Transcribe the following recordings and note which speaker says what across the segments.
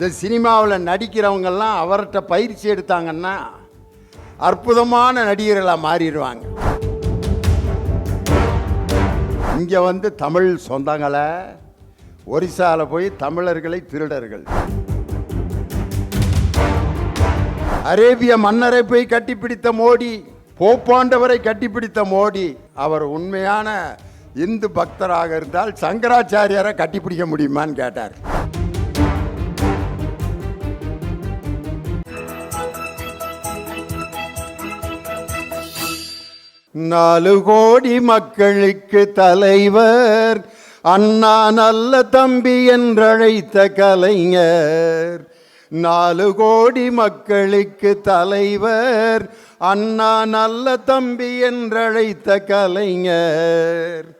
Speaker 1: இந்த சினிமாவில் நடிக்கிறவங்கெல்லாம் அவர்கிட்ட பயிற்சி எடுத்தாங்கன்னா அற்புதமான நடிகர்களாக மாறிடுவாங்க. இங்கே வந்து தமிழ் சொந்தங்களை ஒரிசாவில் போய் தமிழர்களை திருடர்கள். அரேபிய மன்னரை போய் கட்டிப்பிடித்த மோடி போப்பாண்டவரை கட்டிப்பிடித்த மோடி அவர் உண்மையான இந்து பக்தராக இருந்தால் சங்கராச்சாரியாரை கட்டிப்பிடிக்க முடியுமான்னு கேட்டார். நாலு கோடி மக்களுக்கு தலைவர் அண்ணா நல்ல தம்பி என்றழைத்த கலைஞர். நாலு கோடி மக்களுக்கு தலைவர் அண்ணா நல்ல தம்பி என்றழைத்த கலைஞர்.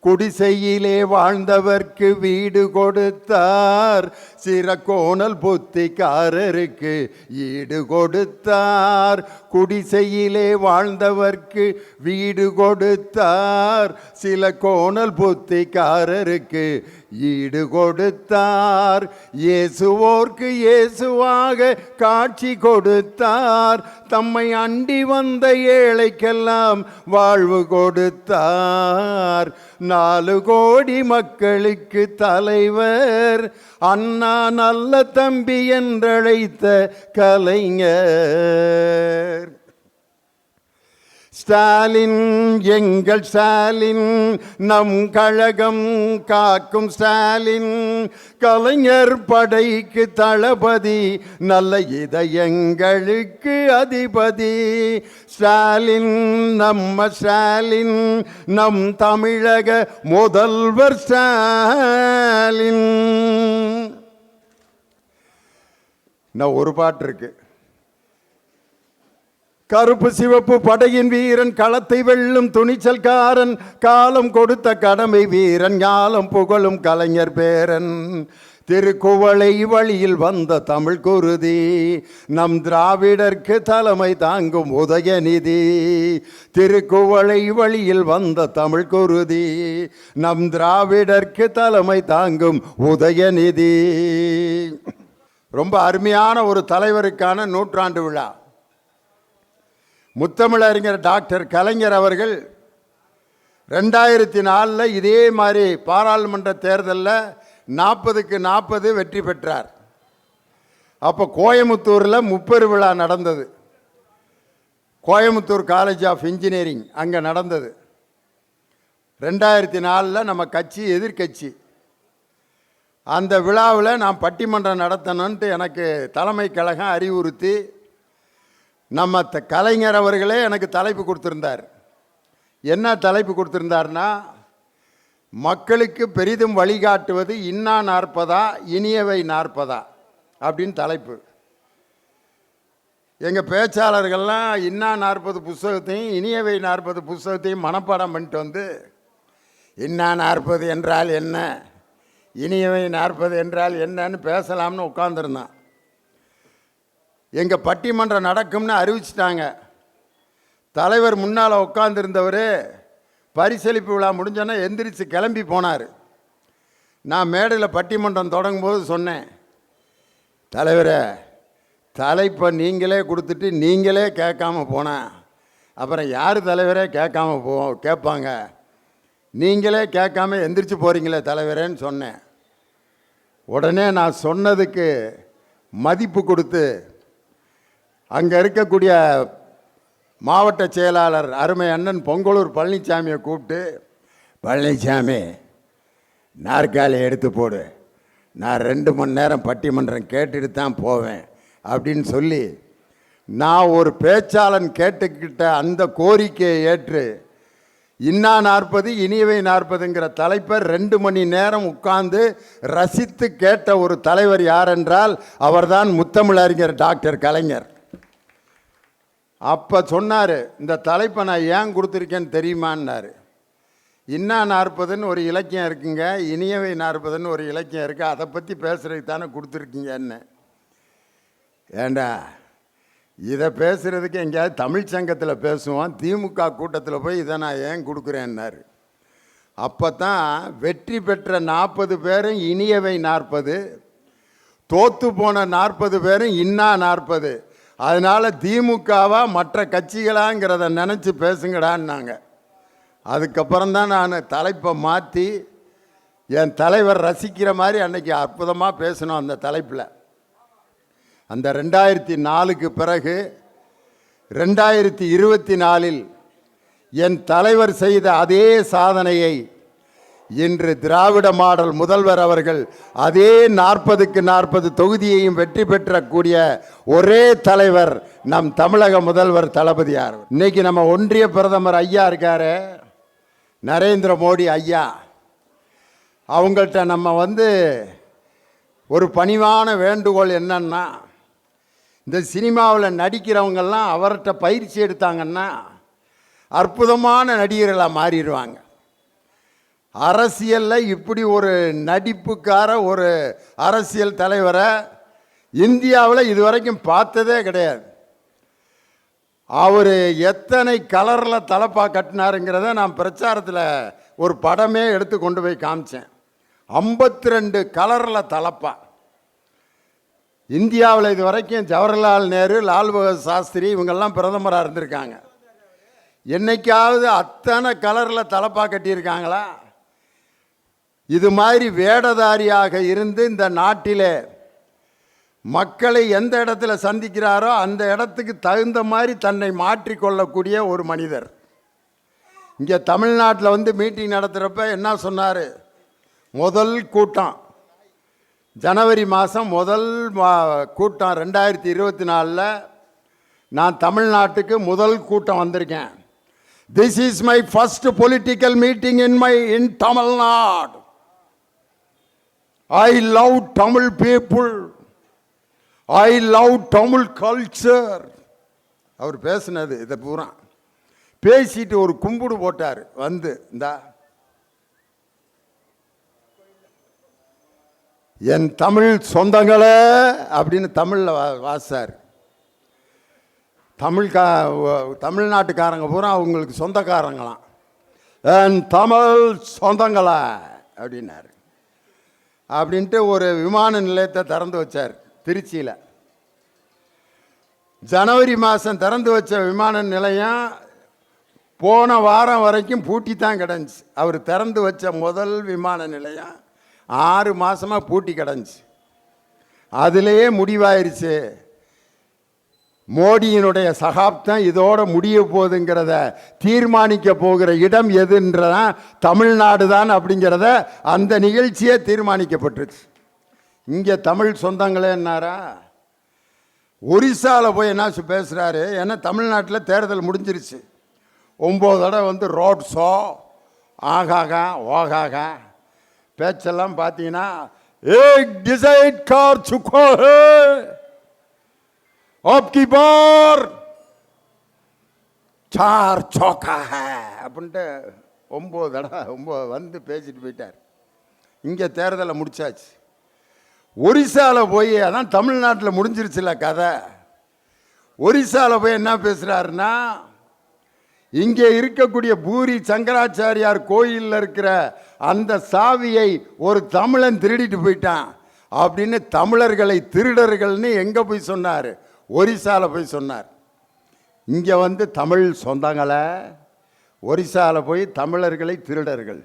Speaker 1: குடிசையிலே வாழ்ந்தவர்க்கு வீடு கொடுத்தார். சிறக்கோணல் புத்திக்காரருக்கு ஈடு கொடுத்தார். குடிசையிலே வாழ்ந்தவர்க்கு வீடு கொடுத்தார். சில கோணல் புத்திக்காரருக்கு ஈடு கொடுத்தார் இயேசுவோர்க்கு இயேசுவாக காட்சி கொடுத்தார். தம்மை அண்டி வந்த ஏழைக்கெல்லாம் வாழ்வு கொடுத்தார். நாலு கோடி மக்களுக்கு தலைவர். அண்ணா நல்ல தம்பி என்றழைத்த கலைஞர். ஸ்டாலின் எங்கள் ஸ்டாலின் நம் கழகம் காக்கும் ஸ்டாலின். கலைஞர் படைக்கு தளபதி நல்ல இதயங்களுக்கு அதிபதி. ஸ்டாலின் நம்ம ஸ்டாலின் நம் தமிழக முதல்வர் ஸ்டாலின். நான் ஒரு பாட்டு இருக்குது கருப்பு சிவப்பு படையின் வீரன் களத்தை வெல்லும் துணிச்சல்காரன் காலம் கொடுத்த கடமை வீரன் ஞாலம் புகழும் கலைஞர் பேரன். திருக்குவளை வழியில் வந்த தமிழ் குருதி நம் திராவிடர்க்கு தலைமை தாங்கும் உதயநிதி திருக்குவளை வழியில் வந்த தமிழ் குருதி நம் திராவிடர்க்கு தலைமை தாங்கும் உதயநிதி ரொம்ப அருமையான ஒரு தலைவருக்கான நூற்றாண்டு விழா. முத்தமிழறிஞர் டாக்டர் கலைஞர் அவர்கள் ரெண்டாயிரத்தி நாலில் இதே மாதிரி பாராளுமன்ற தேர்தலில் நாற்பதுக்கு நாற்பது வெற்றி பெற்றார். அப்போ கோயமுத்தூரில் முப்பெரு விழா நடந்தது. கோயமுத்தூர் காலேஜ் ஆஃப் இன்ஜினியரிங் அங்கே நடந்தது. ரெண்டாயிரத்தி நாலில் நம்ம கட்சி எதிர்க்கட்சி அந்த விழாவில் நான் பட்டிமன்றம் நடத்தணுன்ட்டு எனக்கு தலைமை கழகம் அறிவுறுத்தி நம்ம த கலைஞர் அவர்களே எனக்கு தலைப்பு கொடுத்துருந்தார். என்ன தலைப்பு கொடுத்துருந்தார்னா மக்களுக்கு பெரிதும் வழிகாட்டுவது இன்னா நாற்பதா இனியவை நாற்பதா அப்படின்னு தலைப்பு. எங்கள் பேச்சாளர்கள்லாம் இன்னா நாற்பது புஸ்தகத்தையும் இனியவை நாற்பது புஸ்தகத்தையும் மனப்பாடம் பண்ணிட்டு வந்து இன்னா நாற்பது என்றால் என்ன இனியவை நாற்பது என்றால் என்னன்னு பேசலாம்னு உட்காந்துருந்தான் எங்கள் பட்டிமன்றம் நடக்கும்னு அறிவிச்சிட்டாங்க. தலைவர் முன்னால் உட்காந்துருந்தவர் பரிசளிப்பு விழா முடிஞ்சோன்னே எந்திரிச்சு கிளம்பி போனார். நான் மேடையில் பட்டிமன்றம் தொடங்கும்போது சொன்னேன் தலைவரே தலைப்பை நீங்களே கொடுத்துட்டு நீங்களே கேட்காம போனேன் அப்புறம் யார் தலைவரே கேட்காம போ கேட்பாங்க? நீங்களே கேட்காம எந்திரிச்சு போகிறீங்களே தலைவரேன்னு சொன்னேன். உடனே நான் சொன்னதுக்கு மதிப்பு கொடுத்து அங்கே இருக்கக்கூடிய மாவட்ட செயலாளர் அருமை அண்ணன் பொங்கலூர் பழனிசாமியை கூப்பிட்டு பழனிசாமி நாற்காலி எடுத்து போடு. நான் ரெண்டு மணி நேரம் பட்டிமன்றம் கேட்டுட்டு தான் போவேன் அப்படின்னு சொல்லி நான் ஒரு பேச்சாளன் கேட்டுக்கிட்ட அந்த கோரிக்கையை ஏற்று இன்னா நாற்பது இனியவை நாற்பதுங்கிற தலைப்பை ரெண்டு மணி நேரம் உட்கார்ந்து ரசித்து கேட்ட ஒரு தலைவர் யார் என்றால் அவர்தான் முத்தமிழறிஞர் டாக்டர் கலைஞர். அப்போ சொன்னார் இந்த தலைப்பை நான் ஏன் கொடுத்துருக்கேன்னு தெரியுமான்னாரு. இன்னா நாற்பதுன்னு ஒரு இலக்கியம் இருக்குங்க இனியவை நாற்பதுன்னு ஒரு இலக்கியம் இருக்குது அதை பற்றி பேசுகிறதுக்கு தானே கொடுத்துருக்கீங்கன்னு. ஏண்டா இதை பேசுகிறதுக்கு எங்கேயாவது தமிழ் சங்கத்தில் பேசுவோம் திமுக கூட்டத்தில் போய் இதை நான் ஏன் கொடுக்குறேன்னாரு. அப்போ தான் வெற்றி பெற்ற நாற்பது பேரும் இனியவை நாற்பது தோத்து போன நாற்பது பேரும் இன்னா நாற்பது அதனால் திமுகவா மற்ற கட்சிகளாங்கிறத நினச்சி பேசுங்கடான்னாங்க. அதுக்கப்புறம் தான் நான் தலைப்பை மாற்றி என் தலைவர் ரசிக்கிற மாதிரி அன்னைக்கு அற்புதமாக பேசணும் அந்த தலைப்பில். அந்த ரெண்டாயிரத்தி நாலுக்கு பிறகு ரெண்டாயிரத்தி இருபத்தி நாலில் என் தலைவர் செய்த அதே சாதனையை இன்று திராவிட மாடல் முதல்வர் அவர்கள் அதே நாற்பதுக்கு நாற்பது தொகுதியையும் வெற்றி பெற்றக்கூடிய ஒரே தலைவர் நம் தமிழக முதல்வர் தளபதியார் இன்னைக்கு நம்ம ஒன்றிய பிரதமர் ஐயா இருக்காரு நரேந்திர மோடி ஐயா. அவங்கள்ட்ட நம்ம வந்து ஒரு பணிவான வேண்டுகோள் என்னன்னா இந்த சினிமாவில் நடிக்கிறவங்கெல்லாம் அவர்கிட்ட பயிற்சி எடுத்தாங்கன்னா அற்புதமான நடிகர்களாக மாறிடுவாங்க. அரசியலில் இப்படி ஒரு நடிப்புக்கார ஒரு அரசியல் தலைவரை இந்தியாவில் இதுவரைக்கும் பார்த்ததே கிடையாது. அவர் எத்தனை கலரில் தலப்பா கட்டினாருங்கிறத நான் பிரச்சாரத்தில் ஒரு படமே எடுத்து கொண்டு போய் காமிச்சேன். ஐம்பத்தி ரெண்டு கலரில் தலப்பா. இந்தியாவில் இது வரைக்கும் ஜவஹர்லால் நேரு லால் பகதூர் சாஸ்திரி இவங்கெல்லாம் பிரதமராக இருந்திருக்காங்க. என்னைக்காவது அத்தனை கலரில் தலப்பா கட்டியிருக்காங்களா? இது மாதிரி வேடதாரியாக இருந்து இந்த நாட்டிலே மக்களை எந்த இடத்துல சந்திக்கிறாரோ அந்த இடத்துக்கு தகுந்த மாதிரி தன்னை மாற்றிக்கொள்ளக்கூடிய ஒரு மனிதர். இங்கே தமிழ்நாட்டில் வந்து மீட்டிங் நடத்துகிறப்ப என்ன சொன்னார்? முதல் கூட்டம். ஜனவரி மாதம் முதல் மா- கூட்டம் ரெண்டாயிரத்தி இருபத்தி நாலில் நான் தமிழ்நாட்டுக்கு முதல் கூட்டம் வந்திருக்கேன். This is my first political meeting in my in Tamil Nadu I love Tamil people I love Tamil culture அவர் பேசினது இதை பூரா. பேசிட்டு ஒரு கும்பிடு போட்டார். வந்து இந்தா. என் தமிழ் சொந்தங்களே அப்படின்னு தமிழில் வா வாசார் தமிழ் கா தமிழ்நாட்டுக்காரங்க பூரா அவங்களுக்கு சொந்தக்காரங்களாம். என் தமிழ் சொந்தங்களா அப்படின்னாரு. அப்படின்ட்டு ஒரு விமான நிலையத்தை திறந்து வச்சார் திருச்சியில். ஜனவரி மாதம் திறந்து வச்ச விமான நிலையம் போன வாரம் வரைக்கும் பூட்டி தான் கிடந்துச்சு. அவர் திறந்து வச்ச முதல் விமான நிலையம் ஆறு மாதமாக பூட்டி கிடந்துச்சு. அதிலேயே முடிவாயிருச்சு. மோடியினுடைய சகாப்தம் இதோட முடிய போகுதுங்கிறத தீர்மானிக்க போகிற இடம் எதுன்றதான் தமிழ்நாடு தான் அப்படிங்கிறத அந்த நிகழ்ச்சியே தீர்மானிக்கப்பட்டுருச்சு. இங்கே தமிழ் சொந்தங்களே என்னாரா? ஒரிசாவில் போய் என்ன பேசுகிறாரு ஏன்னா தமிழ்நாட்டில் தேர்தல் முடிஞ்சிருச்சு. ஒம்பது தடவை வந்து ரோட் ஷோ ஆகாகா ஓகாகா பேச்செல்லாம் பார்த்தீங்கன்னா ஏ டிசைட் கார் சுக்கோ ஆப்கிபார் சார் சோக்கா அப்படின்ட்டு ஒம்பது தடவை ஒம்பது வந்து பேசிட்டு போயிட்டார் இங்கே தேர்தலை முடிச்சாச்சு ஒரிசாவில் போய் அதான் தமிழ்நாட்டில் முடிஞ்சிருச்சுல கதை ஒரிசாவில் போய் என்ன பேசுகிறாருன்னா இங்கே இருக்கக்கூடிய பூரி சங்கராச்சாரியார் கோயிலில் இருக்கிற அந்த சாவியை ஒரு தமிழன் திருடிட்டு போயிட்டான் அப்படின்னு தமிழர்களை திருடர்கள்னு எங்கே போய் சொன்னார் ஒரிசாவில் போய் சொன்னார். இங்கே வந்து தமிழ் சொந்தங்களை ஒரிசாவில் போய் தமிழர்களை திருடர்கள்.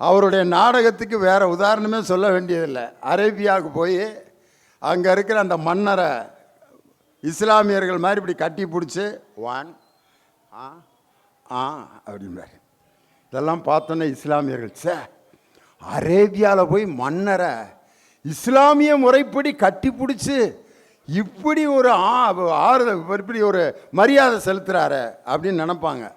Speaker 1: அவருடைய நாடகத்துக்கு வேறு உதாரணமே சொல்ல வேண்டியதில்லை. அரேபியாவுக்கு போய் அங்கே இருக்கிற அந்த மன்னரை இஸ்லாமியர்கள் மாதிரி இப்படி கட்டி பிடிச்சி வான் ஆ ஆ அப்படிம்பார். இதெல்லாம் பார்த்தோன்னே இஸ்லாமியர்கள் சே அரேபியாவில் போய் மன்னரை இஸ்லாமிய முறைப்படி கட்டி பிடிச்சி இப்படி ஒரு ஆ ஆறுதல் இப்படி ஒரு மரியாதை செலுத்துகிறாரு அப்படின்னு நினைப்பாங்க.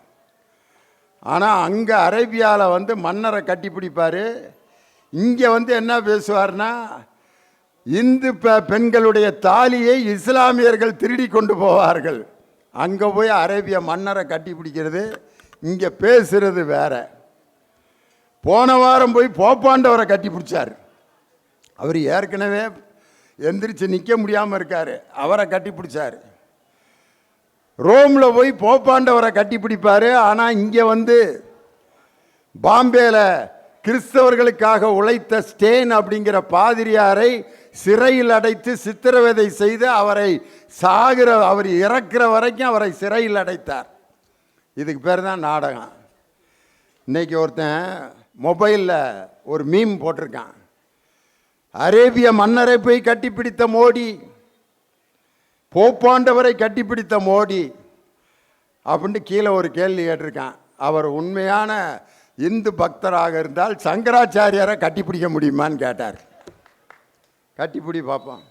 Speaker 1: ஆனால் அங்கே அரேபியாவில் வந்து மன்னரை கட்டி பிடிப்பார். இங்கே வந்து என்ன பேசுவார்னா இந்து பெ- பெண்களுடைய தாலியை இஸ்லாமியர்கள் திருடி கொண்டு போவார்கள். அங்கே போய் அரேபிய மன்னரை கட்டி பிடிக்கிறது. இங்கே பேசுறது வேற. போன வாரம் போய் போப்பாண்டவரை கட்டி பிடிச்சார். அவர் ஏற்கனவே எந்திரிச்சு நிற்க முடியாமல் இருக்கார். அவரை கட்டி பிடிச்சார். ரோமில் போய் போப்பாண்டவரை கட்டி பிடிப்பார். ஆனால் இங்கே வந்து பாம்பேயில் கிறிஸ்தவர்களுக்காக உழைத்த ஸ்டேன் அப்படிங்கிற பாதிரியாரை சிறையில் அடைத்து சித்திரவதை செய்து அவரை சாகிற அவர் இறக்குற வரைக்கும் அவரை சிறையில் அடைத்தார். இதுக்கு பேர் தான் நாடகம். இன்னைக்கு ஒருத்தன் மொபைலில் ஒரு மீம் போட்டிருக்கான். அரேபிய மன்னரை போய் கட்டிப்பிடித்த மோடி போப்பாண்டவரை கட்டிப்பிடித்த மோடி அப்படின்ட்டு கீழே ஒரு கேள்வி கேட்டிருக்கான். அவர் உண்மையான இந்து பக்தராக இருந்தால் சங்கராச்சாரியாரை கட்டிப்பிடிக்க முடியுமான்னு கேட்டார். கட்டிப்பிடி பார்ப்போம்.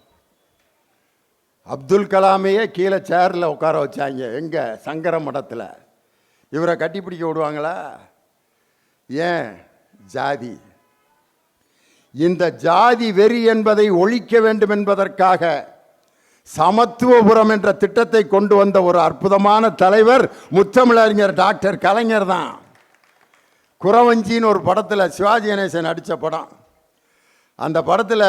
Speaker 1: அப்துல் கலாமையே கீழே சேரில் உட்கார வச்சாங்க. எங்கே? சங்கர மடத்தில். இவரை கட்டிப்பிடிக்க விடுவாங்களா? ஏன்? ஜாதி. இந்த ஜாதி வெறி என்பதை ஒழிக்க வேண்டும் என்பதற்காக சமத்துவபுரம் என்ற திட்டத்தை கொண்டு வந்த ஒரு அற்புதமான தலைவர் முத்தமிழறிஞர் டாக்டர் கலைஞர் தான். குறவஞ்சின்னு ஒரு படத்தில் சிவாஜி கணேசன் நடித்த படம். அந்த படத்தில்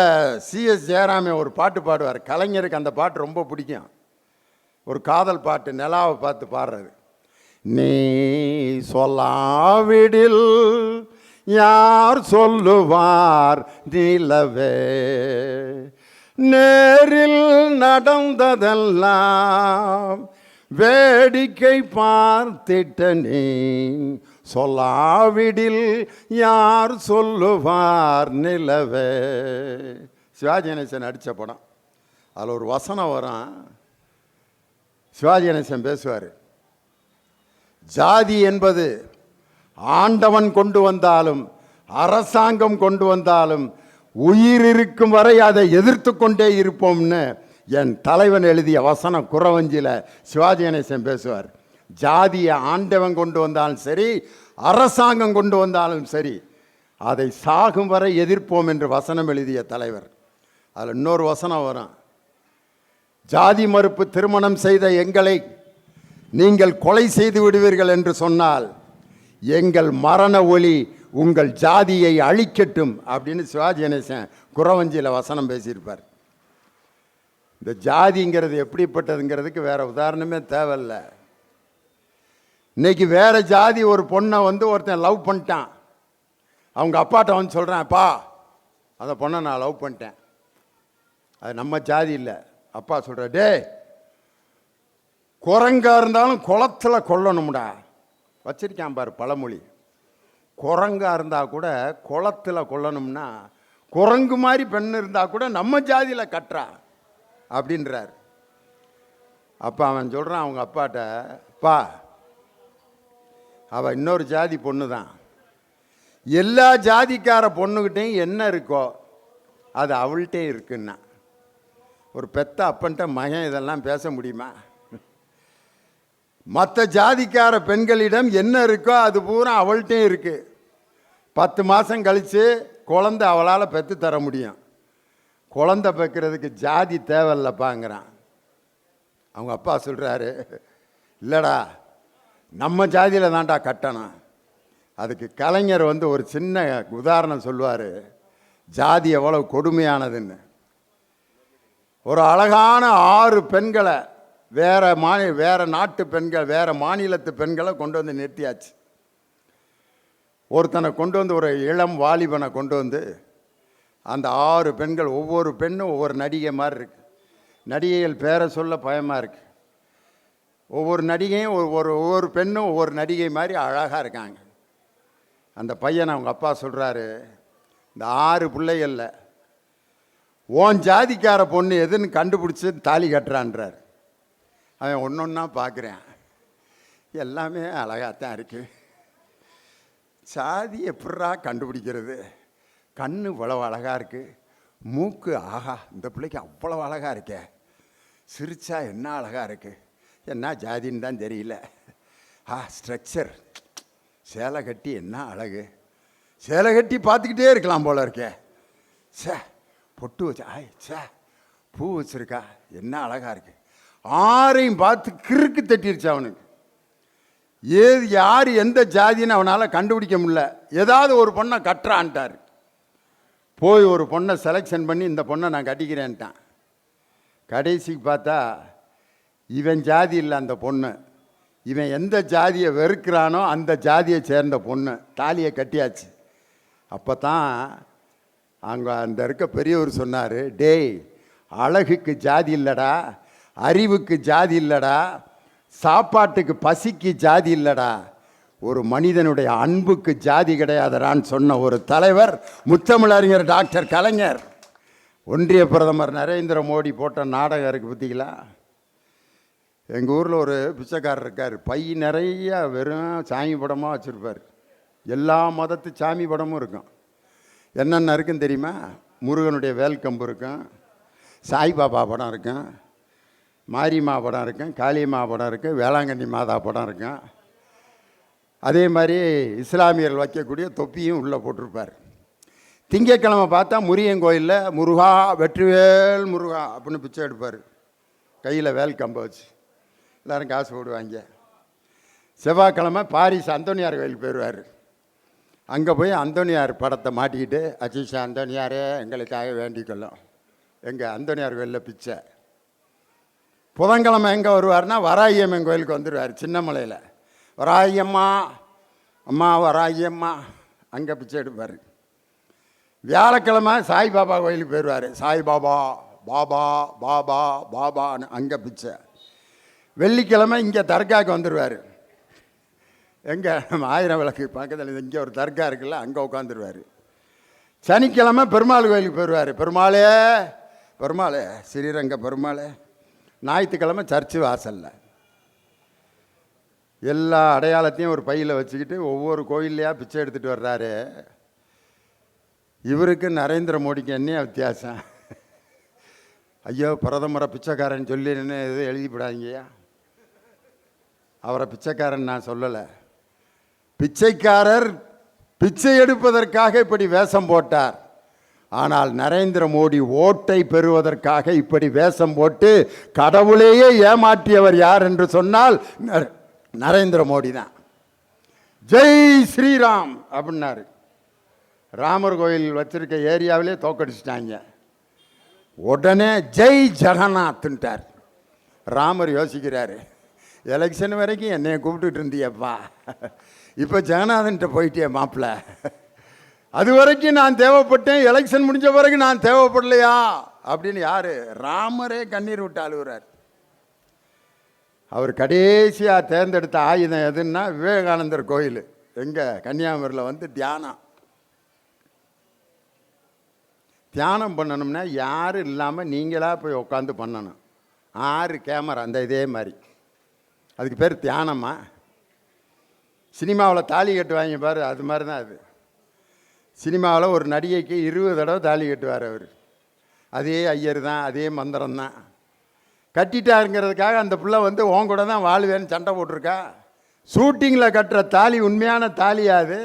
Speaker 1: சிஎஸ் ஜெயராமே ஒரு பாட்டு பாடுவார். கலைஞருக்கு அந்த பாட்டு ரொம்ப பிடிக்கும். ஒரு காதல் பாட்டு நிலாவை பார்த்து பாடுறது. நீ சொல்லாவிடில் யார் சொல்லுவார் நிலவே? நேரில் நடந்ததெல்லாம் வேடிக்கை பார்த்திட்ட நீ. சொல்லாவிடில் யார் சொல்லுவார் நிலவே? சிவாஜி கணேசன் அடித்த படம். அதில் ஒரு வசனம் வரும். சிவாஜி கணேசன் பேசுவார். ஜாதி என்பது ஆண்டவன் கொண்டு வந்தாலும் அரசாங்கம் கொண்டு வந்தாலும் உயிர் இருக்கும் வரை அதை எதிர்த்து கொண்டே இருப்போம்னு என் தலைவன் எழுதிய வசனம் குறவஞ்சியில் சிவாஜி கணேசன் பேசுவார். ஜாதியை ஆண்டவன் கொண்டு வந்தாலும் சரி அரசாங்கம் கொண்டு வந்தாலும் சரி அதை சாகும் வரை எதிர்ப்போம் என்று வசனம் எழுதிய தலைவர். அதில் இன்னொரு வசனம் வரும். ஜாதி மறுப்பு திருமணம் செய்த எங்களை நீங்கள் கொலை செய்து விடுவீர்கள் என்று சொன்னால் எங்கள் மரண ஒளி உங்கள் ஜாதியை அழிக்கட்டும் அப்படின்னு சிவாஜி கணேசன் குறவஞ்சியில் வசனம் பேசியிருப்பார். இந்த ஜாதிங்கிறது எப்படிப்பட்டதுங்கிறதுக்கு வேற உதாரணமே தேவையில்ல. இன்னைக்கு வேற ஜாதி ஒரு பொண்ணை வந்து ஒருத்தன் லவ் பண்ணிட்டான். அவங்க அப்பாட்ட வந்து சொல்கிறேன் அப்பா அந்த பொண்ணை நான் லவ் பண்ணிட்டேன். அது நம்ம ஜாதி இல்லை. அப்பா சொல்கிற டே குரங்காக இருந்தாலும் குளத்தில் கொல்லணும்டா. வச்சிருக்கான் பாரு பழமொழி. குரங்காக இருந்தால் கூட குளத்துல கொல்லணும்னா குரங்கு மாதிரி பெண் இருந்தால் கூட நம்ம ஜாதியில் கட்டுறா அப்படின்றார். அப்போ அவன் சொல்கிறான் அவங்க அப்பாட்ட அப்பா அவள் இன்னொரு ஜாதி பொண்ணு தான் எல்லா ஜாதிக்கார பொண்ணுக்கிட்டையும் என்ன இருக்கோ அது அவள்கிட்டே இருக்குன்னா. ஒரு பெத்த அப்பன்ட்ட மகன் இதெல்லாம் பேச முடியுமா? மற்ற ஜாதிக்கார பெண்களிடம் என்ன இருக்கோ அது பூரா அவள்கிட்டையும் இருக்குது பத்து மாதம் கழித்து குழந்த அவளால் பெற்று தர முடியும். குழந்த பெக்கிறதுக்கு ஜாதி தேவையில்லப்பாங்கிறான். அவங்க அப்பா சொல்கிறாரு இல்லைடா நம்ம ஜாதியில் தான்டா கட்டணம். அதுக்கு கலைஞர் வந்து ஒரு சின்ன உதாரணம் சொல்லுவார் ஜாதி எவ்வளவு கொடுமையானதுன்னு. ஒரு அழகான ஆறு பெண்களை வேறு மாநில வேறு நாட்டு பெண்கள் வேறு மாநிலத்து பெண்களை கொண்டு வந்து நிறுத்தியாச்சு. ஒருத்தனை கொண்டு வந்து ஒரு இளம் வாலிபனை கொண்டு வந்து அந்த ஆறு பெண்கள் ஒவ்வொரு பெண்ணும் ஒவ்வொரு நடிகை மாதிரி இருக்கு. நடிகைகள் பேரை சொல்ல பயமாக இருக்குது ஒவ்வொரு நடிகையும் ஒவ்வொரு ஒவ்வொரு பெண்ணும் ஒவ்வொரு நடிகை மாதிரி அழகாக இருக்காங்க. அந்த பையனை அவங்க அப்பா சொல்கிறாரு இந்த ஆறு பிள்ளைகளில் ஓன் ஜாதிக்கார பொண்ணு எதுன்னு கண்டுபிடிச்சி தாலி கட்டுறான்றார். அவன் ஒன்று ஒன்றா பார்க்குறேன். எல்லாமே அழகாக தான் இருக்குது சாதி எப்படா கண்டுபிடிக்கிறது? கண் இவ்வளவு அழகாக இருக்குது மூக்கு ஆஹா இந்த பிள்ளைக்கு அவ்வளோ அழகாக இருக்கே. சிரிச்சா என்ன அழகாக இருக்குது என்ன ஜாதின்னு தான் தெரியல. ஆ ஸ்ட்ரக்சர் சேலை கட்டி என்ன அழகு? சேலை கட்டி பார்த்துக்கிட்டே இருக்கலாம் போல இருக்கே. சே பொட்டு வச்சா ஆய் சே பூ வச்சுருக்கா. என்ன அழகாக இருக்குது ஆரையும் பார்த்து கிறுக்கு தட்டிருச்சு அவனுக்கு. ஏது யார் எந்த ஜாதின்னு அவனால் கண்டுபிடிக்க முடியல. ஏதாவது ஒரு பொண்ணை கட்டுறான்ட்டார். போய் ஒரு பொண்ணை செலெக்ஷன் பண்ணி இந்த பொண்ணை நான் கட்டிக்கிறேன்ட்டான். கடைசிக்கு பார்த்தா இவன் ஜாதி இல்லை அந்த பொண்ணு. இவன் எந்த ஜாதியை வெறுக்கிறானோ அந்த ஜாதியை சேர்ந்த பொண்ணு. தாலியை கட்டியாச்சு. அப்போ தான் அங்கே அந்த இருக்க பெரியவர் சொன்னார் டேய் அழகுக்கு ஜாதி இல்லைடா. அறிவுக்கு ஜாதி இல்லைடா சாப்பாட்டுக்கு பசிக்கு ஜாதி இல்லைடா. ஒரு மனிதனுடைய அன்புக்கு ஜாதி கிடையாதடான்னு சொன்ன ஒரு தலைவர் முத்தமிழறிஞர் டாக்டர் கலைஞர். ஒன்றிய பிரதமர் நரேந்திர மோடி போட்ட நாடகம் இருக்குது பார்த்தீங்களா? எங்கள் ஊரில் ஒரு பிச்சைக்காரர் இருக்கார். பை நிறைய வெறும் சாமி படமாக வச்சுருப்பார். எல்லா மதத்து சாமி படமும் இருக்கும். என்னென்ன இருக்குன்னு தெரியுமா? முருகனுடைய வேல்கம்பு இருக்கும். சாய்பாபா படம் இருக்கும். மாரியம்மா படம் இருக்கும் காளியம்மா படம் இருக்கும் வேளாங்கண்ணி மாதா படம் இருக்கும் அதே மாதிரி இஸ்லாமியர்கள் வைக்கக்கூடிய தொப்பியும் உள்ளே போட்டிருப்பார். திங்கக்கிழமை பார்த்தா முருகன் கோயிலில் முருகா வெற்றிவேல் முருகா அப்படின்னு பிச்சை எடுப்பார். கையில் வேல் கம்பை வச்சு. எல்லோரும் காசு போடுவாங்க. செவ்வாய்க்கிழமை பாரிஸ் அந்தோனியார் கோயிலுக்கு போயிடுவார். அங்கே போய் அந்தோனியார் படத்தை மாட்டிக்கிட்டு அச்சிஷா அந்தோனியாரே எங்களுக்காக வேண்டிக்கொள்ளும். எங்கள் அந்தோனியார் கோயிலில் பிச்சை. புதன்கிழமை எங்கே வருவார்னா வராயம்மன் கோயிலுக்கு வந்துடுவார் சின்னமலையில் வராயம்மா அம்மா வராயம்மா. அங்கே பிச்சை எடுப்பார். வியாழக்கிழமை சாய்பாபா கோயிலுக்கு போயிடுவார் சாய்பாபா பாபா பாபா பாபான்னு அங்கே பிச்சை. வெள்ளிக்கிழமை இங்கே தர்காவுக்கு வந்துடுவார் எங்கே? ஆயிரம் விளக்கு பக்கத்தில் இங்கே ஒரு தர்கா இருக்குல்ல அங்கே உட்காந்துருவார். சனிக்கிழமை பெருமாள் கோயிலுக்கு போயிடுவார் பெருமாளே பெருமாளே ஸ்ரீரங்க பெருமாளே. ஞாயிற்றுக்கிழமை சர்ச்சு வாசலில். எல்லா அடையாளத்தையும் ஒரு பையில் வச்சுக்கிட்டு ஒவ்வொரு கோயில்லையா பிச்சை எடுத்துகிட்டு வர்றாரு. இவருக்கு நரேந்திர மோடிக்கு என்ன வித்தியாசம்? ஐயோ பிரதமரை பிச்சைக்காரன் சொல்லி என்ன எதுவும் எழுதிவிடாதீங்கய்யா. அவரை பிச்சைக்காரன் நான் சொல்லலை. பிச்சைக்காரர் பிச்சை எடுப்பதற்காக இப்படி வேஷம் போட்டார். ஆனால் நரேந்திர மோடி ஓட்டை பெறுவதற்காக இப்படி வேஷம் போட்டு கடவுளையே ஏமாற்றியவர் யார் என்று சொன்னால் நரேந்திர மோடி தான். ஜெய் ஸ்ரீராம் அப்படின்னாரு. ராமர் கோயில் வச்சிருக்க ஏரியாவிலே தோக்கடிச்சிட்டாங்க. உடனே ஜெய் ஜெகநாத்ன்ட்டார். ராமர் யோசிக்கிறாரு எலெக்ஷன் வரைக்கும் என்னைய கூப்பிட்டுட்டு இருந்தியப்பா. இப்போ ஜெகநாதன்ட்ட போயிட்டே மாப்பிள்ள. அது வரைக்கும் நான் தேவைப்பட்டேன். எலெக்ஷன் முடிஞ்ச பிறகு நான் தேவைப்படலையா? அப்படின்னு யார்? ராமரே கண்ணீர் விட்டு அழுகுறார். அவர் கடைசியாக தேர்ந்தெடுத்த ஆயுதம் எதுன்னா விவேகானந்தர் கோயில். எங்கே? கன்னியாகுமரியில் வந்து தியானம். தியானம் பண்ணணும்னா யாரும் இல்லாமல் நீங்களாக போய் உட்காந்து பண்ணணும். ஆறு கேமரா அந்த இதே மாதிரி. அதுக்கு பேர் தியானமா? சினிமாவில் தாலி கட்டுவாங்க பாரு அது மாதிரி தான் அது. சினிமாவில் ஒரு நடிகைக்கு இருபது தடவை தாலி கட்டுவார் அவர். அதே ஐயர் தான் அதே மந்திரம் தான். கட்டிட்டாருங்கிறதுக்காக அந்த பிள்ளை வந்து உன் கூட தான் வாழ்வேன்னு சண்டை போட்டிருக்கா? ஷூட்டிங்கில் கட்டுற தாலி உண்மையான தாலியாது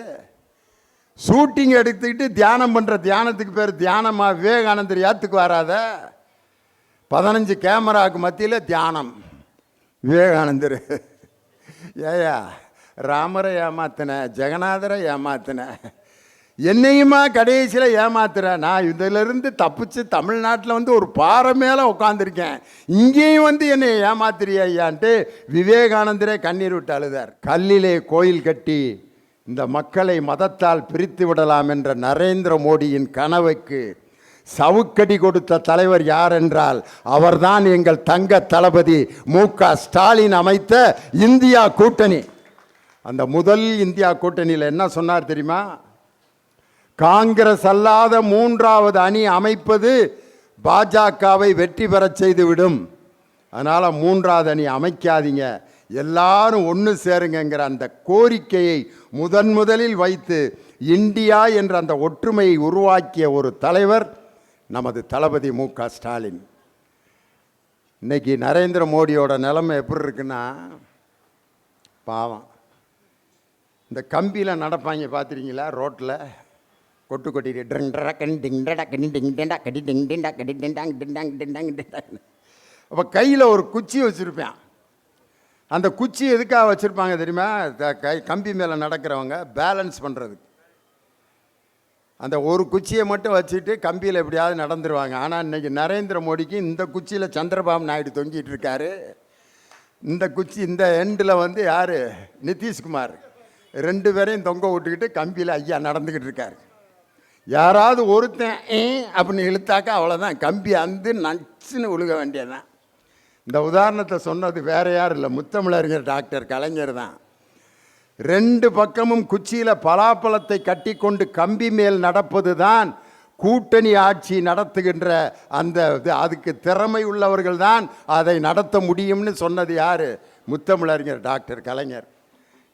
Speaker 1: ஷூட்டிங் எடுத்துக்கிட்டு தியானம் பண்ணுற தியானத்துக்கு பேர் தியானமாக விவேகானந்தர் யாத்துக்கு வராத? பதினஞ்சு கேமராவுக்கு மத்தியில் தியானம். விவேகானந்தர். ஏயா ராமரை ஏமாத்தின ஜெகநாதரை ஏமாத்தின. என்னையுமா கடைசியில் ஏமாத்துகிறேன் நான் இதிலிருந்து தப்பிச்சு தமிழ்நாட்டில் வந்து ஒரு பாறை மேலே உட்காந்துருக்கேன் இங்கேயும் வந்து என்னை ஏமாத்துறியா ஐயான்ட்டு விவேகானந்தரே கண்ணீர் விட்டு அழுதார். கல்லிலே கோயில் கட்டி இந்த மக்களை மதத்தால் பிரித்து விடலாம் என்ற நரேந்திர மோடியின் கனவுக்கு சவுக்கடி கொடுத்த தலைவர் யார் என்றால் அவர்தான் எங்கள் தங்க தளபதி மு க ஸ்டாலின் அமைத்த இந்தியா கூட்டணி. அந்த முதல் இந்தியா கூட்டணியில் என்ன சொன்னார் தெரியுமா? காங்கிரஸ் அல்லாத மூன்றாவது அணி அமைப்பது பாஜகவை வெற்றி பெறச் செய்துவிடும். அதனால் மூன்றாவது அணி அமைக்காதீங்க. எல்லாரும் ஒன்று சேருங்கங்கிற அந்த கோரிக்கையை முதன் முதலில் வைத்து இந்தியா என்ற அந்த ஒற்றுமையை உருவாக்கிய ஒரு தலைவர் நமது தளபதி மு க ஸ்டாலின். இன்னைக்கு நரேந்திர மோடியோட நிலைமை எப்படி இருக்குன்னா பாவம். இந்த கம்பியில் நடப்பாங்க பார்த்துருக்கீங்களா ரோட்டில் கொட்டு கொட்டிட்டு ட்ரண்டரா கண் டிங்டடா கனி டிங்டா கடி டிங் டிண்டா கடி டிண்டாங் டிண்டாங் டிண்டாங் டிண்டாங் அப்போ கையில் ஒரு குச்சி வச்சுருப்பேன். அந்த குச்சி எதுக்காக வச்சுருப்பாங்க தெரியுமா? கை கம்பி மேலே நடக்கிறவங்க பேலன்ஸ் பண்ணுறதுக்கு அந்த ஒரு குச்சியை மட்டும் வச்சுட்டு கம்பியில் எப்படியாவது நடந்துருவாங்க. ஆனால் இன்றைக்கி நரேந்திர மோடிக்கு இந்த குச்சியில் சந்திரபாபு நாயுடு தொங்கிட்டு இருக்காரு. இந்த குச்சி இந்த எண்டில் வந்து யார்? நிதிஷ்குமார். ரெண்டு பேரையும் தொங்க விட்டுக்கிட்டு கம்பியில் ஐயா நடந்துக்கிட்டு இருக்காரு. யாராவது ஒருத்தன் ஏ அப்படின்னு இழுத்தாக்கா அவ்வளோதான் கம்பி அந்து நச்சுன்னு விழுக வேண்டியதான் இந்த உதாரணத்தை சொன்னது வேற யாரும் இல்லை. முத்தமிழறிஞர் டாக்டர் கலைஞர் தான். ரெண்டு பக்கமும் குச்சியில் பலாப்பழத்தை கட்டிக்கொண்டு கம்பி மேல் நடப்பது தான் கூட்டணி ஆட்சி நடத்துகின்ற அந்த இது. அதுக்கு திறமை உள்ளவர்கள் தான் அதை நடத்த முடியும்னு சொன்னது யார்? முத்தமிழறிஞர் டாக்டர் கலைஞர்.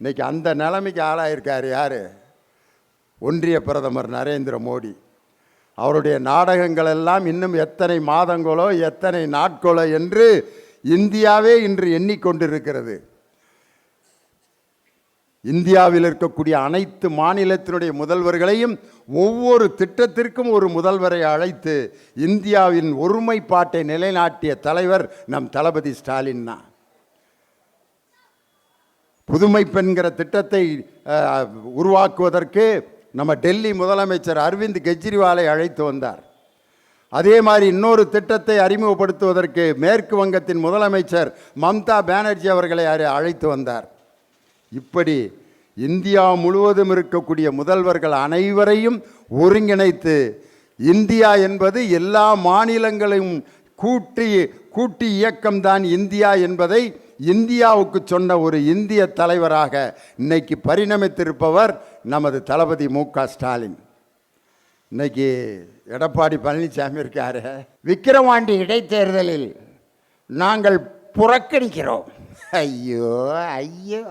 Speaker 1: இன்னைக்கு அந்த நிலைமைக்கு ஆளாயிருக்கார் யார்? ஒன்றிய பிரதமர் நரேந்திர மோடி. அவருடைய நாடகங்கள் எல்லாம் இன்னும் எத்தனை மாதங்களோ எத்தனை நாட்களோ என்று இந்தியாவே இன்று எண்ணிக்கொண்டிருக்கிறது. இந்தியாவில் இருக்கக்கூடிய அனைத்து மாநிலத்தினுடைய முதல்வர்களையும் ஒவ்வொரு திட்டத்திற்கும் ஒரு முதல்வரை அழைத்து இந்தியாவின் ஒருமைப்பாட்டை நிலைநாட்டிய தலைவர் நம் தளபதி ஸ்டாலின் தான். புதுமை பெண்கிற திட்டத்தை உருவாக்குவதற்கு நம்ம டெல்லி முதலமைச்சர் அரவிந்த் கெஜ்ரிவாலை அழைத்து வந்தார். அதே மாதிரி இன்னொரு திட்டத்தை அறிமுகப்படுத்துவதற்கு மேற்கு வங்கத்தின் முதலமைச்சர் மம்தா பானர்ஜி அவர்களை அழைத்து வந்தார். இப்படி இந்தியா முழுவதும் இருக்கக்கூடிய முதல்வர்கள் அனைவரையும் ஒருங்கிணைத்து இந்தியா என்பது எல்லா மாநிலங்களையும் கூட்டி கூட்டி இயக்கம்தான் இந்தியா என்பதை இந்தியாவுக்கு சொன்ன ஒரு இந்திய தலைவராக இன்னைக்கு பரிணமித்திருப்பவர் நமது தளபதி மு க ஸ்டாலின். இன்னைக்கு எடப்பாடி பழனிசாமி இருக்காரு. விக்கிரவாண்டி இடைத்தேர்தலில் நாங்கள் புறக்கணிக்கிறோம். ஐயோ ஐயோ.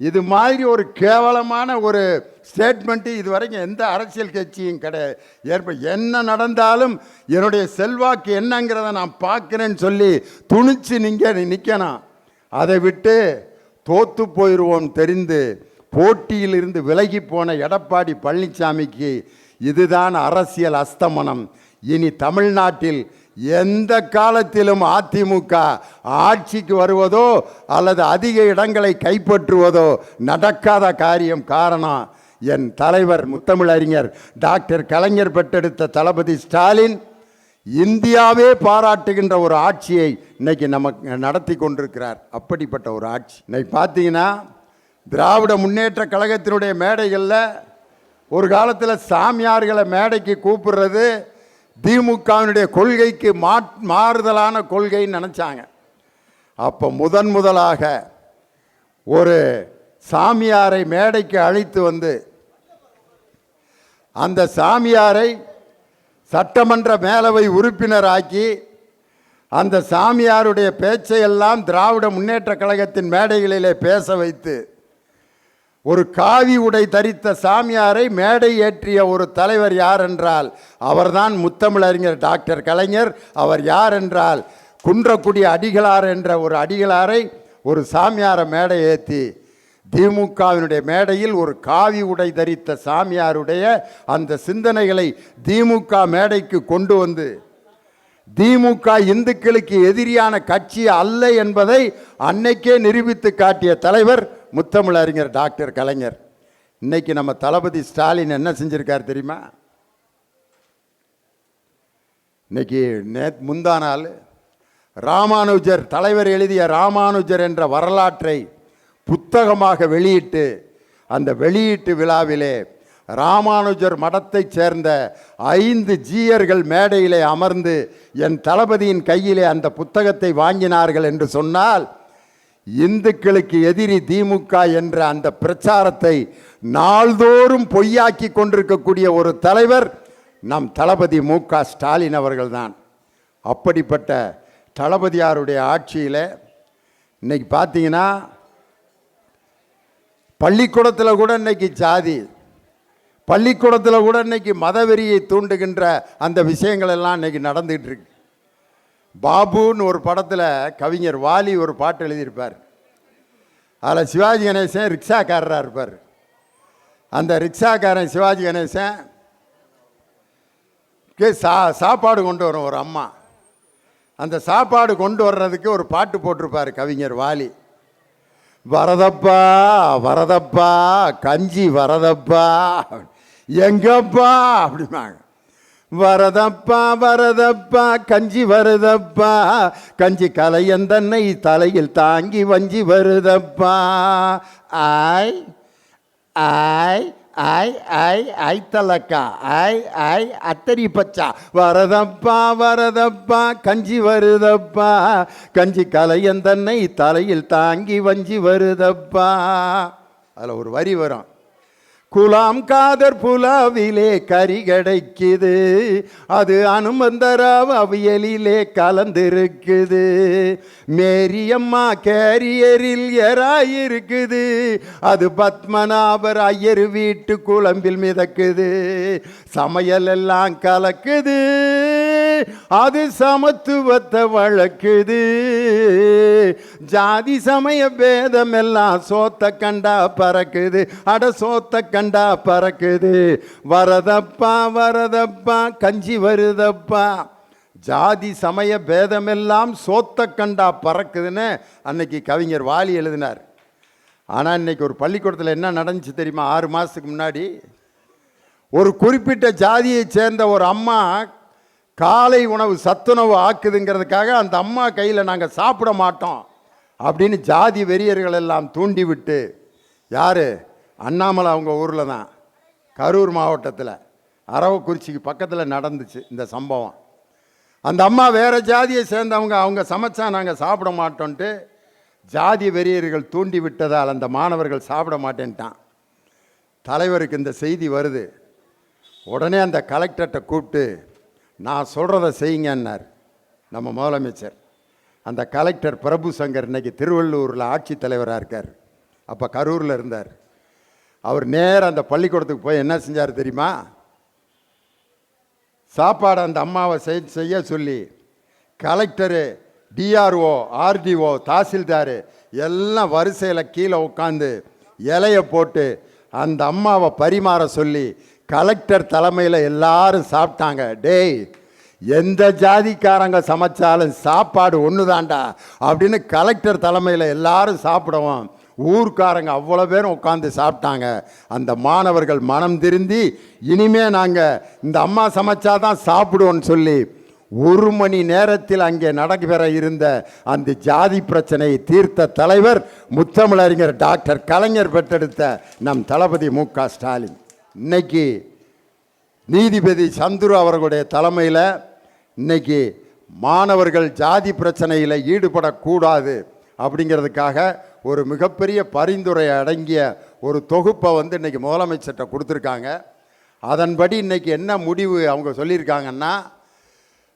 Speaker 1: இது மாதிரி ஒரு கேவலமான ஒரு ஸ்டேட்மெண்ட்டு இதுவரைக்கும் எந்த அரசியல் கட்சியும் கிடையாது ஏற்ப என்ன நடந்தாலும் என்னுடைய செல்வாக்கு என்னங்கிறத நான் பார்க்குறேன்னு சொல்லி துணிச்சு நீங்கள் நிற்கணும் அதை விட்டு தோத்து போயிடுவோம் தெரிந்து போட்டியிலிருந்து விலகி போன எடப்பாடி பழனிசாமிக்கு இதுதான் அரசியல் அஸ்தமனம். இனி தமிழ்நாட்டில் எந்த காலத்திலும் அதிமுக ஆட்சிக்கு வருவதோ அல்லது அதிக இடங்களை கைப்பற்றுவதோ நடக்காத காரியம் காரணம் என் தலைவர் முத்தமிழறிஞர் டாக்டர் கலைஞர் பெற்றெடுத்த தளபதி ஸ்டாலின். இந்தியாவே பாராட்டுகின்ற ஒரு ஆட்சியை இன்னைக்கு நமக்கு நடத்தி கொண்டிருக்கிறார். அப்படிப்பட்ட ஒரு ஆட்சி. இன்னைக்கு பார்த்தீங்கன்னா திராவிட முன்னேற்ற கழகத்தினுடைய மேடைகளில் ஒரு காலத்தில் சாமியார்களை மேடைக்கு கூப்பிடுறது திமுகவினுடைய கொள்கைக்கு மா மாறுதலான கொள்கைன்னு நினச்சாங்க. அப்போ முதன் முதலாக ஒரு சாமியாரை மேடைக்கு அழைத்து வந்து அந்த சாமியாரை சட்டமன்ற மேலவை உறுப்பினராக்கி அந்த சாமியாருடைய பேச்சையெல்லாம் திராவிட முன்னேற்ற கழகத்தின் மேடைகளிலே பேச வைத்து ஒரு காவி உடை தரித்த சாமியாரை மேடை ஏற்றிய ஒரு தலைவர் யார் என்றால் அவர்தான் முத்தமிழறிஞர் டாக்டர் கலைஞர். அவர் யார் என்றால் குன்றக்குடி அடிகளார் என்ற ஒரு அடிகளாரை ஒரு சாமியாரை மேடை ஏற்றி திமுகவினுடைய மேடையில் ஒரு காவி உடை தரித்த சாமியாருடைய அந்த சிந்தனைகளை திமுக மேடைக்கு கொண்டு வந்து திமுக இந்துக்களுக்கு எதிரியான கட்சி அல்ல என்பதை அன்னைக்கே நிரூபித்து காட்டிய தலைவர் முத்தமிழறிஞர் டாக்டர் கலைஞர். இன்னைக்கு நம்ம தளபதி ஸ்டாலின் என்ன செஞ்சிருக்கார் தெரியுமா? இன்னைக்கு நே முந்தா நாள் ராமானுஜர் தலைவர் எழுதிய ராமானுஜர் என்ற வரலாற்றை புத்தகமாக வெளியிட்டு அந்த வெளியீட்டு விழாவிலே ராமானுஜர் மடத்தைச் சேர்ந்த ஐந்து ஜீயர்கள் மேடையிலே அமர்ந்து என் தளபதியின் கையிலே அந்த புத்தகத்தை வாங்கினார்கள் என்று சொன்னால் இந்துக்களுக்கு எதிரி திமுக என்ற அந்த பிரச்சாரத்தை நாள்தோறும் பொய்யாக்கி கொண்டிருக்கக்கூடிய ஒரு தலைவர் நம் தளபதி மு க ஸ்டாலின் அவர்கள்தான். அப்படிப்பட்ட தளபதியாருடைய ஆட்சியில் இன்றைக்கி பார்த்தீங்கன்னா பள்ளிக்கூடத்தில் கூட இன்னைக்கு ஜாதி. பள்ளிக்கூடத்தில் கூட இன்னைக்கு மதவெறியை தூண்டுகின்ற அந்த விஷயங்கள் எல்லாம் இன்னைக்கு நடந்துகிட்டு இருக்கு பாபுன்னு ஒரு படத்தில் கவிஞர் வாலி ஒரு பாட்டு எழுதியிருப்பார். அதில் சிவாஜி கணேசன் ரிக்ஷாக்காரராக இருப்பார். அந்த ரிக்ஷாக்காரன் சிவாஜி கணேசன் கே சா சாப்பாடு கொண்டு வரும் ஒரு அம்மா. அந்த சாப்பாடு கொண்டு வர்றதுக்கு ஒரு பாட்டு போட்டிருப்பார் கவிஞர் வாலி. வரதப்பா வரதப்பா கஞ்சி வரதப்பா. எங்கப்பா? அப்படிம்பாங்க. வரதப்பா வரதப்பா கஞ்சி வருதப்பா. கஞ்சி கலையந்தன்னை தலையில் தாங்கி வஞ்சி வருதப்பா. ஆய் ஆய் ஐ ஐ ஐ தலக்கா ஐ ஐ அத்தரி பச்சா வரதப்பா வரதப்பா கஞ்சி வருதப்பா கஞ்சி கலையன் தன்னை தலையில் தாங்கி வஞ்சி வருதப்பா அதில் ஒரு வரி வரும் குலாம் காதர் புலாவிலே கறி கிடைக்குது. அது அனுமந்தராவ் அவியலிலே கலந்திருக்குது. மேரியம்மா கேரியரில் எராயிருக்குது அது பத்மநாபர் ஐயர் வீட்டு குழம்பில் மிதக்குது. சமையல் எல்லாம் கலக்குது. அது சமத்துவத்தை வழக்குது ஜாதி சமய பேதம் எல்லாம் சோத்த கண்டா பறக்குது. அட சோத்த கண்டா பறக்குது. வரதப்பா வரதப்பா கஞ்சி வருதப்பா. ஜாதி சமய பேதமெல்லாம் சோத்த கண்டா பறக்குதுன்னு அன்னைக்கு கவிஞர் வாலி எழுதினார். ஆனால் இன்னைக்கு ஒரு பள்ளிக்கூடத்தில் என்ன நடந்துச்சு தெரியுமா? ஆறு மாதத்துக்கு முன்னாடி ஒரு குறிப்பிட்ட ஜாதியைச் சேர்ந்த ஒரு அம்மா காலை உணவு சத்துணவு ஆக்குதுங்கிறதுக்காக அந்த அம்மா கையில் நாங்கள் சாப்பிட மாட்டோம் அப்படின்னு ஜாதி வெறியர்கள் எல்லாம் தூண்டிவிட்டு யார்? அண்ணாமலை அவங்க ஊரில் தான். கரூர் மாவட்டத்தில். அரவக்குறிச்சிக்கு பக்கத்தில் நடந்துச்சு இந்த சம்பவம். அந்த அம்மா வேறு ஜாதியை சேர்ந்தவங்க அவங்க சமைச்சா நாங்கள் சாப்பிட மாட்டோன்ட்டு ஜாதி வெறியர்கள் தூண்டி விட்டதால் அந்த மாணவர்கள் சாப்பிட மாட்டேன்ட்டான். தலைவருக்கு இந்த செய்தி வருது. உடனே அந்த கலெக்டர்கிட்ட கூப்பிட்டு நான் சொல்கிறத செய்யுங்கன்னார் நம்ம முதலமைச்சர். அந்த கலெக்டர் பிரபு சங்கர் இன்றைக்கி திருவள்ளூரில் ஆட்சித் தலைவராக இருக்கார். அப்போ கரூரில் இருந்தார். அவர் நேராக அந்த பள்ளிக்கூடத்துக்கு போய் என்ன செஞ்சார் தெரியுமா? சாப்பாடு அந்த அம்மாவை செய் செய்ய சொல்லி கலெக்டரு டிஆர்ஓ ஆர்டிஓ தாசில்தார் எல்லாம் வரிசையில் கீழே உட்காந்து இலையை போட்டு அந்த அம்மாவை பரிமாற சொல்லி கலெக்டர் தலைமையில் எல்லாரும் சாப்பிட்டாங்க. டேய் எந்த ஜாதிக்காரங்க சமைச்சாலும் சாப்பாடு ஒன்று தாண்டா அப்படின்னு கலெக்டர் தலைமையில் எல்லாரும் சாப்பிடுவோம் ஊர்க்காரங்க அவ்வளோ பேரும் உட்காந்து சாப்பிட்டாங்க. அந்த மாணவர்கள் மனம் திருந்தி இனிமே நாங்கள் இந்த அம்மா சமைச்சாதான் சாப்பிடுவோன்னு சொல்லி ஒரு மணி நேரத்தில் அங்கே நடைபெற இருந்த அந்த ஜாதி பிரச்சனையை தீர்த்த தலைவர் முத்தமிழறிஞர் டாக்டர் கலைஞர் பெற்றெடுத்த நம் தளபதி மு க ஸ்டாலின். இன்னைக்கு நீதிபதி சந்துரு அவர்களுடைய தலைமையில் இன்னைக்கு மாணவர்கள் ஜாதி பிரச்சனையில் ஈடுபடக்கூடாது அப்படிங்கிறதுக்காக ஒரு மிகப்பெரிய பரிந்துரை அடங்கிய ஒரு தொகுப்பை வந்து இன்றைக்கி முதலமைச்சர்கிட்ட கொடுத்துருக்காங்க. அதன்படி இன்றைக்கி என்ன முடிவு அவங்க சொல்லியிருக்காங்கன்னா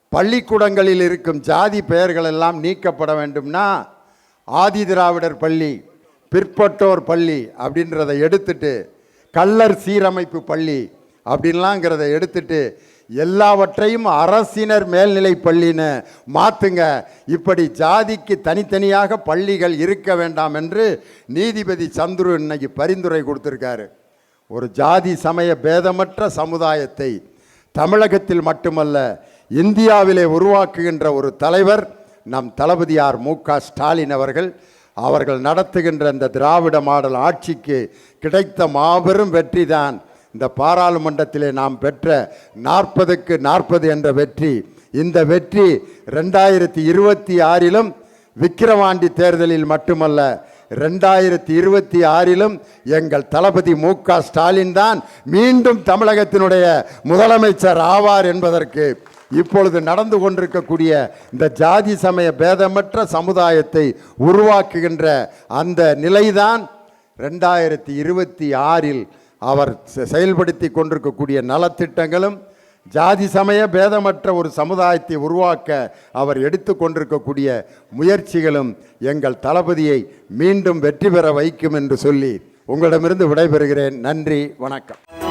Speaker 1: பள்ளிக்கூடங்களில் இருக்கும் ஜாதி பெயர்கள் எல்லாம் நீக்கப்பட வேண்டும்னா ஆதி திராவிடர் பள்ளி பிற்பட்டோர் பள்ளி அப்படின்றத எடுத்துட்டு கள்ளர் சீரமைப்பு பள்ளி அப்படின்லாங்கிறத எடுத்துட்டு எல்லாவற்றையும் அரசினர் மேல்நிலை பள்ளின்னு மாற்றுங்க இப்படி ஜாதிக்கு தனித்தனியாக பள்ளிகள் இருக்க வேண்டாம் என்று நீதிபதி சந்துரு இன்னைக்கு பரிந்துரை கொடுத்துருக்காரு. ஒரு ஜாதி சமய பேதமற்ற சமுதாயத்தை தமிழகத்தில் மட்டுமல்ல இந்தியாவிலே உருவாக்குகின்ற ஒரு தலைவர் நம் தளபதியார் மு க ஸ்டாலின் அவர்கள். அவர்கள் நடத்துகின்ற இந்த திராவிட மாடல் ஆட்சிக்கு கிடைத்த மாபெரும் வெற்றி தான் இந்த பாராளுமன்றத்திலே நாம் பெற்ற நாற்பதுக்கு நாற்பது என்ற வெற்றி. இந்த வெற்றி ரெண்டாயிரத்தி இருபத்தி ஆறிலும் விக்கிரவாண்டி தேர்தலில் மட்டுமல்ல ரெண்டாயிரத்தி இருபத்தி ஆறிலும் எங்கள் தளபதி மு க ஸ்டாலின் தான் மீண்டும் தமிழகத்தினுடைய முதலமைச்சர் ஆவார் என்பதற்கு இப்பொழுது நடந்து கொண்டிருக்கக்கூடிய இந்த ஜாதி சமய பேதமற்ற சமுதாயத்தை உருவாக்குகின்ற அந்த நிலைதான் ரெண்டாயிரத்தி இருபத்தி ஆறில் அவர் செ- செயல்படுத்தி கொண்டிருக்கக்கூடிய நலத்திட்டங்களும் ஜாதி சமய பேதமற்ற ஒரு சமுதாயத்தை உருவாக்க அவர் எடுத்து கொண்டிருக்கக்கூடிய முயற்சிகளும் எங்கள் தளபதியை மீண்டும் வெற்றி பெற வைக்கும் என்று சொல்லி உங்களிடமிருந்து விடைபெறுகிறேன். நன்றி வணக்கம்.